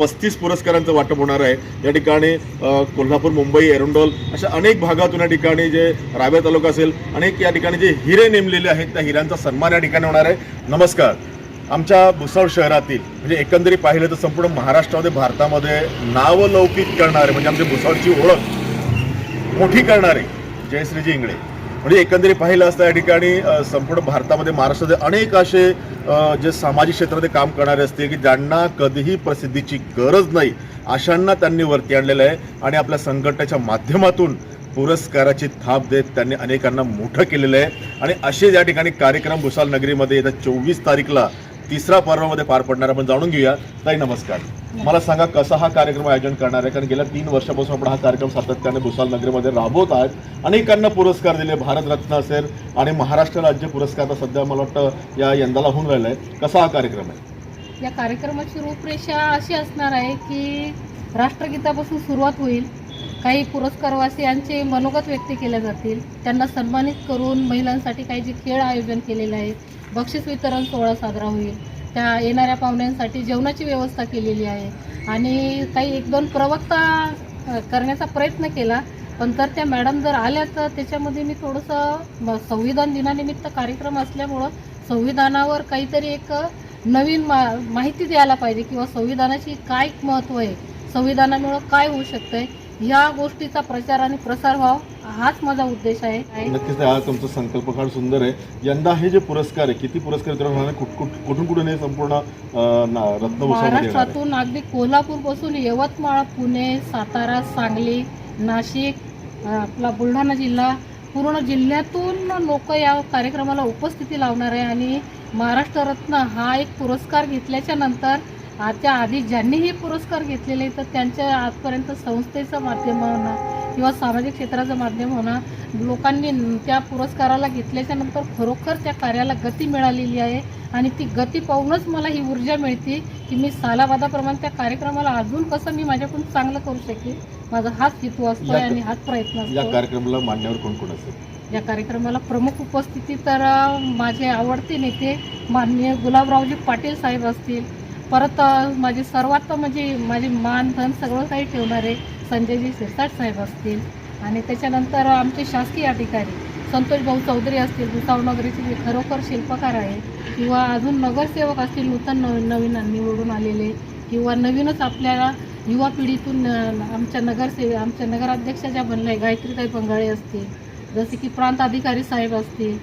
पस्तीस पुरस्कारांचं वाटप होणार आहे. या ठिकाणी कोल्हापूर मुंबई एरंडोल अशा अनेक भागातून या ठिकाणी जे रावेर तालुका असेल अनेक या ठिकाणी जे हिरे नेमलेले आहेत त्या हिऱ्यांचा सन्मान या ठिकाणी होणार आहे. नमस्कार. आमच्या भुसावळ शहरातील म्हणजे एकंदरीत पाहिलं तर संपूर्ण महाराष्ट्रामध्ये भारतामध्ये नावलौकिक करणारे म्हणजे आमच्या भुसावळची ओळख मोठी करणारे जयश्रीजी इंगळे म्हणजे एकंदरीत पाहिलं असतं या ठिकाणी संपूर्ण भारतामध्ये महाराष्ट्रामध्ये अनेक असे जे सामाजिक क्षेत्रामध्ये काम करणारे असते की ज्यांना कधीही प्रसिद्धीची गरज नाही अशांना त्यांनी वरती आणलेलं आहे. आणि आपल्या संघटनेच्या माध्यमातून पुरस्काराची थाप देत त्यांनी अनेकांना मोठं केलेलं आहे. आणि असे या ठिकाणी कार्यक्रम भुसाल नगरीमध्ये येत्या चोवीस तारीखला तिसरा पर्वामध्ये पार पडणार आपण जाणून घेऊया. ताई नमस्कार. मला सांगा कसा हा कार्यक्रम आयोजन करणार आहे? कारण गेल्या तीन वर्षापासून आपण हा कार्यक्रम सातत्याने भुसाल नगरीमध्ये राबवत आहात. अनेकांना पुरस्कार दिले. भारतरत्न असेल आणि महाराष्ट्र राज्य पुरस्कार तर सध्या मला वाटतं या यंदाला होऊन राहिला आहे कसा हा कार्यक्रम आहे? या कार्यक्रमाची रूपरेषा अशी असणार आहे की राष्ट्रगीतापासून सुरुवात होईल. काही पुरस्कारवासियांचे मनोगत व्यक्त केले जातील. त्यांना सन्मानित करून महिलांसाठी काही जे खेळ आयोजन केलेले आहे बक्षीस वितरण सोहळा साजरा होईल. त्या येणाऱ्या पाहुण्यांसाठी जेवणाची व्यवस्था केलेली आहे. आणि काही एक दोन प्रवक्ता करण्याचा प्रयत्न केला पण तर त्या मॅडम जर आल्या तर त्याच्यामध्ये मी थोडंसं म- संविधान दिनानिमित्त कार्यक्रम असल्यामुळं संविधानावर काहीतरी एक नवीन मा माहिती द्यायला पाहिजे किंवा संविधानाची काय महत्त्व आहे? संविधानामुळं काय होऊ शकतं आहे ह्या गोष्टीचा प्रचार आणि प्रसार व्हावा हाच माझा उद्देश आहे. नक्कीच हा तुमचा संकल्प फार सुंदर आहे यंदा हे जे पुरस्कार आहे किती पुरस्कार कुठून कुठून हे संपूर्ण? महाराष्ट्रातून अगदी कोल्हापूरपासून यवतमाळ पुणे सातारा सांगली नाशिक आपला बुलढाणा जिल्हा पूर्ण जिल्ह्यातून लोक या कार्यक्रमाला उपस्थिती लावणार आहे आणि महाराष्ट्र रत्न हा एक पुरस्कार घेतल्याच्या नंतर त्या आधी ज्यांनी हे पुरस्कार घेतलेले तर त्यांच्या आजपर्यंत संस्थेचं माध्यम म्हणा किंवा सामाजिक क्षेत्राचं माध्यम म्हणा लोकांनी त्या पुरस्काराला घेतल्याच्या नंतर खरोखर त्या कार्याला गती मिळालेली आहे. आणि ती गती पाहूनच मला ही ऊर्जा मिळते की मी सालाबादाप्रमाणे त्या कार्यक्रमाला अजून कसं मी माझ्याकडून चांगलं करू शकेल माझा हाच हेतू असतो आणि हाच प्रयत्न या असतो कार्यक्रमाला मान्यवर कोण कोण असेल? या कार्यक्रमाला प्रमुख उपस्थिती तर माझे आवडते नेते माननीय गुलाबरावजी पाटील साहेब असतील परत माझी माझे सर्वात म्हणजे माझे मान धन सगळं काही ठेवणारे संजयजी शिरसाट साहेब असतील. आणि त्याच्यानंतर आमचे शासकीय अधिकारी संतोष भाऊ चौधरी असतील भुसावळ नगरीचे जे खरोखर शिल्पकार आहे किंवा अजून नगरसेवक असतील नूतन नवीन नवीन निवडून आलेले किंवा नवीनच आपल्याला युवा पिढीतून आमच्या नगरसेवे आमच्या नगराध्यक्षा ज्या बनल्या आहे गायत्रीताई पंगाळे असतील जसे की प्रांत अधिकारी साहेब असतील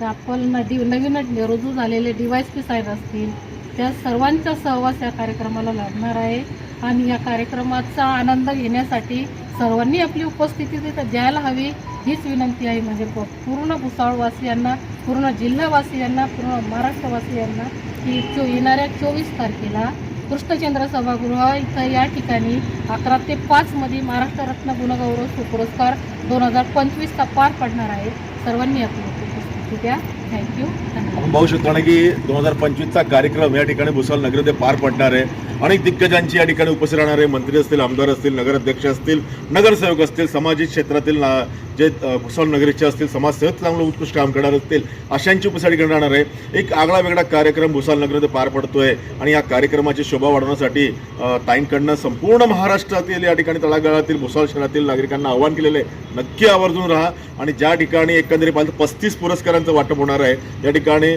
तर आपण डि नवीनच रुजू झालेले डी वाय पी साहेब असतील त्या सर्वांचा सहवास या कार्यक्रमाला लाभणार आहे. आणि या कार्यक्रमाचा आनंद घेण्यासाठी सर्वांनी आपली उपस्थिती तिथं द्यायला हवी हीच विनंती आहे म्हणजे पूर्ण भुसावळवासियांना पूर्ण जिल्हावासियांना पूर्ण महाराष्ट्रवासियांना की चो येणाऱ्या चोवीस तारखेला कृष्णचंद्र सभागृह इथं या ठिकाणी अकरा ते पाचमध्ये महाराष्ट्र रत्न गुणगौरव सुपुरस्कार दोन हजार पंचवीसचा पार पडणार आहे. सर्वांनी आपली उपस्थिती द्या. आपण पाहू शकतो ना की दोन हजार पंचवीसचा कार्यक्रम या ठिकाणी भुसावळ नगरमध्ये पार पडणार आहे. अनेक दिग्गजांची या ठिकाणी उपस्थित राहणारे मंत्री असतील आमदार असतील नगराध्यक्ष असतील नगरसेवक असतील सामाजिक क्षेत्रातील ना- जे भुसावळ नगरीचे असतील समाजसेवक चांगलं उत्कृष्ट काम करणार असतील अशांची उपस्थिती करणार राहणार आहे. एक आगळा वेगळा कार्यक्रम भुसावळ नगरमध्ये पार पडतो आहे आणि या कार्यक्रमाची शोभा वाढवण्यासाठी ताईंकडनं संपूर्ण महाराष्ट्रातील या ठिकाणी तळागाळातील भुसावळ शहरातील नागरिकांना आव्हान केलेलं आहे. नक्की आवर्जून राहा आणि ज्या ठिकाणी एकंदरीत पाहिजे पस्तीस पुरस्कारांचं वाटप होणार आहे. या ठिकाणी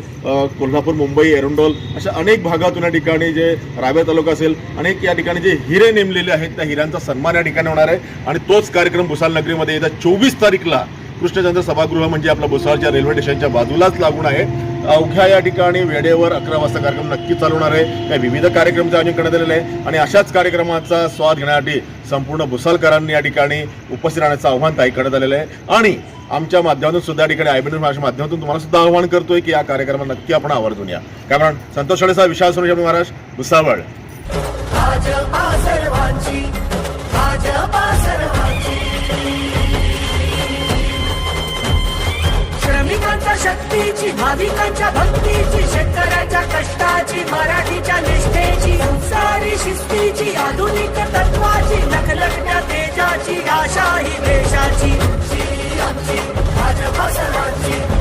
कोल्हापूर मुंबई एरंडोल अशा अनेक भागातून या ठिकाणी जे रावेर तालुका असेल अनेक या ठिकाणी जे हिरे नेमलेले आहेत त्या हिऱ्यांचा सन्मान या ठिकाणी होणार आहे. आणि तोच कार्यक्रम भुसाल नगरीमध्ये येत्या चोवीस तारीखला कृष्णचंद्र सभागृह म्हणजे आपला भुसाळच्या रेल्वे स्टेशनच्या बाजूलाच लागून आहे. अवघ्या या ठिकाणी वेळेवर अकरा वाजता कार्यक्रम नक्की चालवणार आहे. काही विविध कार्यक्रमचं आयोजन करण्यात आलेलं आहे. आणि अशाच कार्यक्रमाचा स्वाद घेण्यासाठी संपूर्ण भुसालकरांनी या ठिकाणी उपस्थित राहण्याचं आव्हान ताई करण्यात आलेलं आहे. आणि आमच्या माध्यमातून सुद्धा ठिकाणी आयबीएन महाराष्ट्र माध्यमातून तुम्हाला सुद्धा आव्हान करतोय की या कार्यक्रमात नक्की आपण आवर्जून या. कारण संतोष शाळेचा विशाल सुरेश महाराज भुसावळ. भक्तीची भाविकांच्या भक्तीची शेतकऱ्याच्या कष्टाची मराठीच्या निष्ठेची सारी शिस्तीची आधुनिक तत्वाची लखलखत्या तेजाची आशा ही देशाची आमची भाजपा सर्वांची.